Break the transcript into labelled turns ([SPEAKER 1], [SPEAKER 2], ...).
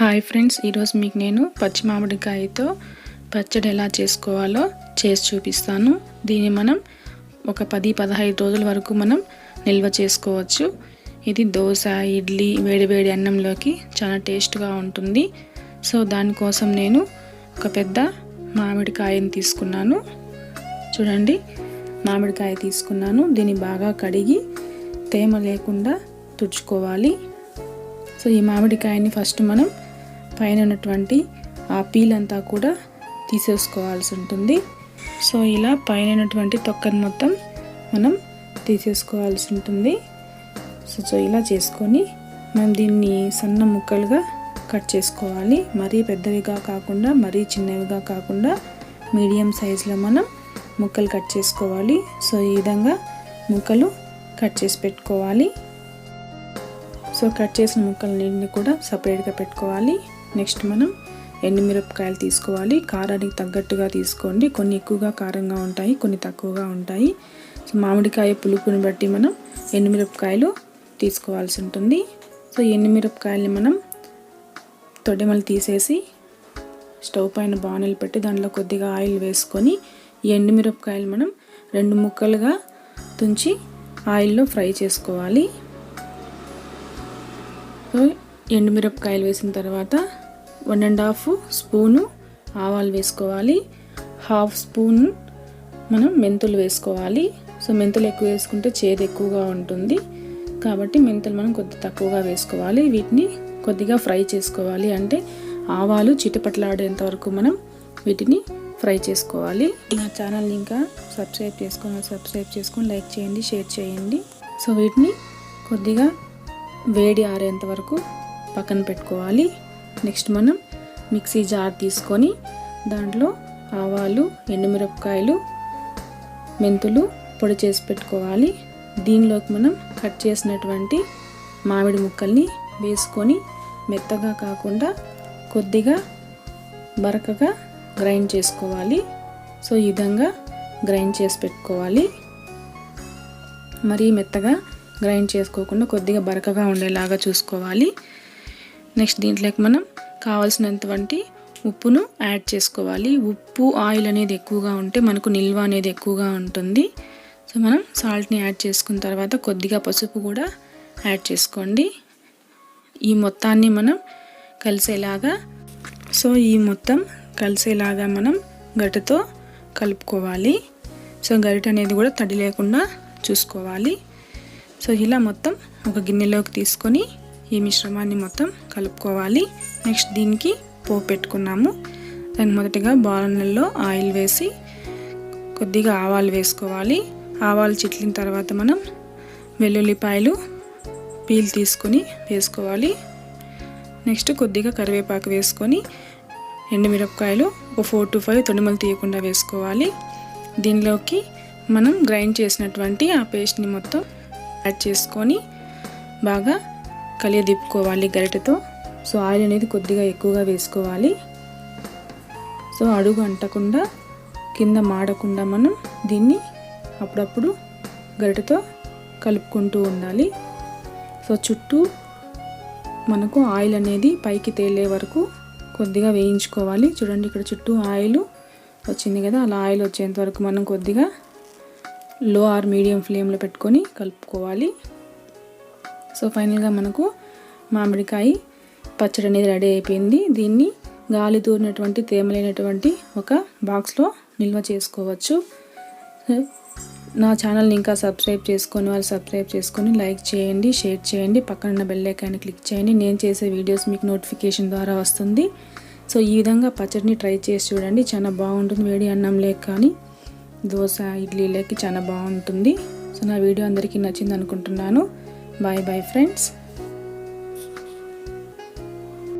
[SPEAKER 1] Hi friends ఈరోజు మీకు నేను పచ్చి మామిడికాయతో పచ్చడి ఎలా చేసుకోవాలో చేసి చూపిస్తాను. దీన్ని మనం ఒక పది పదహైదు రోజుల వరకు మనం నిల్వ చేసుకోవచ్చు. ఇది దోశ ఇడ్లీ వేడివేడి అన్నంలోకి చాలా టేస్ట్గా ఉంటుంది. సో దానికోసం నేను ఒక పెద్ద మామిడికాయని తీసుకున్నాను. చూడండి మామిడికాయ తీసుకున్నాను. దీన్ని బాగా కడిగి తేమ లేకుండా తుడుచుకోవాలి. సో ఈ మామిడికాయని ఫస్ట్ మనం పైన ఉన్నటువంటి ఆ పీల్ అంతా కూడా తీసేసుకోవాల్సి ఉంటుంది. సో ఇలా పైన ఉన్నటువంటి తొక్కను మొత్తం మనం తీసేసుకోవాల్సి ఉంటుంది. సో సో ఇలా చేసుకొని మనం దీన్ని సన్న ముక్కలుగా కట్ చేసుకోవాలి. మరీ పెద్దవిగా కాకుండా మరీ చిన్నవిగా కాకుండా మీడియం సైజులో మనం ముక్కలు కట్ చేసుకోవాలి. సో ఈ విధంగా ముక్కలు కట్ చేసి పెట్టుకోవాలి. సో కట్ చేసిన ముక్కలన్నింటినీ కూడా సపరేట్గా పెట్టుకోవాలి. నెక్స్ట్ మనం ఎండుమిరపకాయలు తీసుకోవాలి. కారానికి తగ్గట్టుగా తీసుకోండి. కొన్ని ఎక్కువగా కారంగా ఉంటాయి కొన్ని తక్కువగా ఉంటాయి. సో మామిడికాయ పులుపుని బట్టి మనం ఎండుమిరపకాయలు తీసుకోవాల్సి ఉంటుంది. సో ఎండుమిరపకాయల్ని మనం తొడిమలు తీసేసి స్టవ్ పైన బాణలు పెట్టి దాంట్లో కొద్దిగా ఆయిల్ వేసుకొని ఈ ఎండుమిరపకాయలు మనం రెండు ముక్కలుగా తుంచి ఆయిల్లో ఫ్రై చేసుకోవాలి. సో ఎండుమిరపకాయలు వేసిన తర్వాత వన్ అండ్ హాఫ్ స్పూను ఆవాలు వేసుకోవాలి. హాఫ్ స్పూన్ మనం మెంతులు వేసుకోవాలి. సో మెంతులు ఎక్కువ వేసుకుంటే చేదు ఎక్కువగా ఉంటుంది. కాబట్టి మెంతులు మనం కొద్ది తక్కువగా వేసుకోవాలి. వీటిని కొద్దిగా ఫ్రై చేసుకోవాలి. అంటే ఆవాలు చిటపట్లాడేంత వరకు మనం వీటిని ఫ్రై చేసుకోవాలి. నా ఛానల్ని ఇంకా సబ్స్క్రైబ్ చేసుకొని సబ్స్క్రైబ్ చేసుకొని లైక్ చేయండి షేర్ చేయండి. సో వీటిని కొద్దిగా వేడి ఆరేంత వరకు పక్కన పెట్టుకోవాలి. నెక్స్ట్ మనం మిక్సీ జార్ తీసుకొని దాంట్లో ఆవాలు ఎండుమిరపకాయలు మెంతులు పొడి చేసి పెట్టుకోవాలి. దీనిలోకి మనం కట్ చేసినటువంటి మామిడి ముక్కల్ని వేసుకొని మెత్తగా కాకుండా కొద్దిగా బరకగా గ్రైండ్ చేసుకోవాలి. సో ఈ విధంగా గ్రైండ్ చేసి పెట్టుకోవాలి. మరీ మెత్తగా గ్రైండ్ చేసుకోకుండా కొద్దిగా బరకగా ఉండేలాగా చూసుకోవాలి. నెక్స్ట్ దీంట్లోకి మనం కావాల్సినటువంటి ఉప్పును యాడ్ చేసుకోవాలి. ఉప్పు ఆయిల్ అనేది ఎక్కువగా ఉంటే మనకు నిల్వ అనేది ఎక్కువగా ఉంటుంది. సో మనం సాల్ట్ని యాడ్ చేసుకున్న తర్వాత కొద్దిగా పసుపు కూడా యాడ్ చేసుకోండి. ఈ మొత్తాన్ని మనం కలిసేలాగా సో ఈ మొత్తం కలిసేలాగా మనం గరిటతో కలుపుకోవాలి. సో గరిట అనేది కూడా తడి లేకుండా చూసుకోవాలి. సో ఇలా మొత్తం ఒక గిన్నెలోకి తీసుకొని ఈ మిశ్రమాన్ని మొత్తం కలుపుకోవాలి. నెక్స్ట్ దీనికి పోపు పెట్టుకున్నాము. దాని మొదటిగా బాలనల్లో ఆయిల్ వేసి కొద్దిగా ఆవాలు వేసుకోవాలి. ఆవాలు చిట్లిన తర్వాత మనం వెల్లుల్లిపాయలు పీల్ తీసుకొని వేసుకోవాలి. నెక్స్ట్ కొద్దిగా కరివేపాకు వేసుకొని ఎండుమిరపకాయలు ఒక ఫోర్ టు ఫైవ్ తొడిమలు తీయకుండా వేసుకోవాలి. దీనిలోకి మనం గ్రైండ్ చేసినటువంటి ఆ పేస్ట్ని మొత్తం యాడ్ చేసుకొని బాగా కలియదిప్పుకోవాలి గరిటెతో. సో ఆయిల్ అనేది కొద్దిగా ఎక్కువగా వేసుకోవాలి. సో అడుగు అంటకుండా కింద మాడకుండా మనం దీన్ని అప్పుడప్పుడు గరిటెతో కలుపుకుంటూ ఉండాలి. సో చుట్టూ మనకు ఆయిల్ అనేది పైకి తేలే వరకు కొద్దిగా వేయించుకోవాలి. చూడండి ఇక్కడ చుట్టూ ఆయిల్ వచ్చింది కదా అలా ఆయిల్ వచ్చేంత వరకు మనం కొద్దిగా లో ఆర్ మీడియం ఫ్లేమ్లో పెట్టుకొని కలుపుకోవాలి. సో ఫైనల్గా మనకు మామిడికాయ పచ్చడి అనేది రెడీ అయిపోయింది. దీన్ని గాలి తూరినటువంటి తేమలేనటువంటి ఒక బాక్స్లో నిల్వ చేసుకోవచ్చు. నా ఛానల్ని ఇంకా సబ్స్క్రైబ్ చేసుకొని వాళ్ళు సబ్స్క్రైబ్ చేసుకొని లైక్ చేయండి షేర్ చేయండి. పక్కన ఉన్న బెల్ ఐకాన్ క్లిక్ చేయండి. నేను చేసే వీడియోస్ మీకు నోటిఫికేషన్ ద్వారా వస్తుంది. సో ఈ విధంగా పచ్చడిని ట్రై చేసి చూడండి. చాలా బాగుంటుంది. వేడి అన్నం లేక కానీ దోశ ఇడ్లీ లేక చాలా బాగుంటుంది. సో నా వీడియో అందరికీ నచ్చింది అనుకుంటున్నాను. Bye bye friends.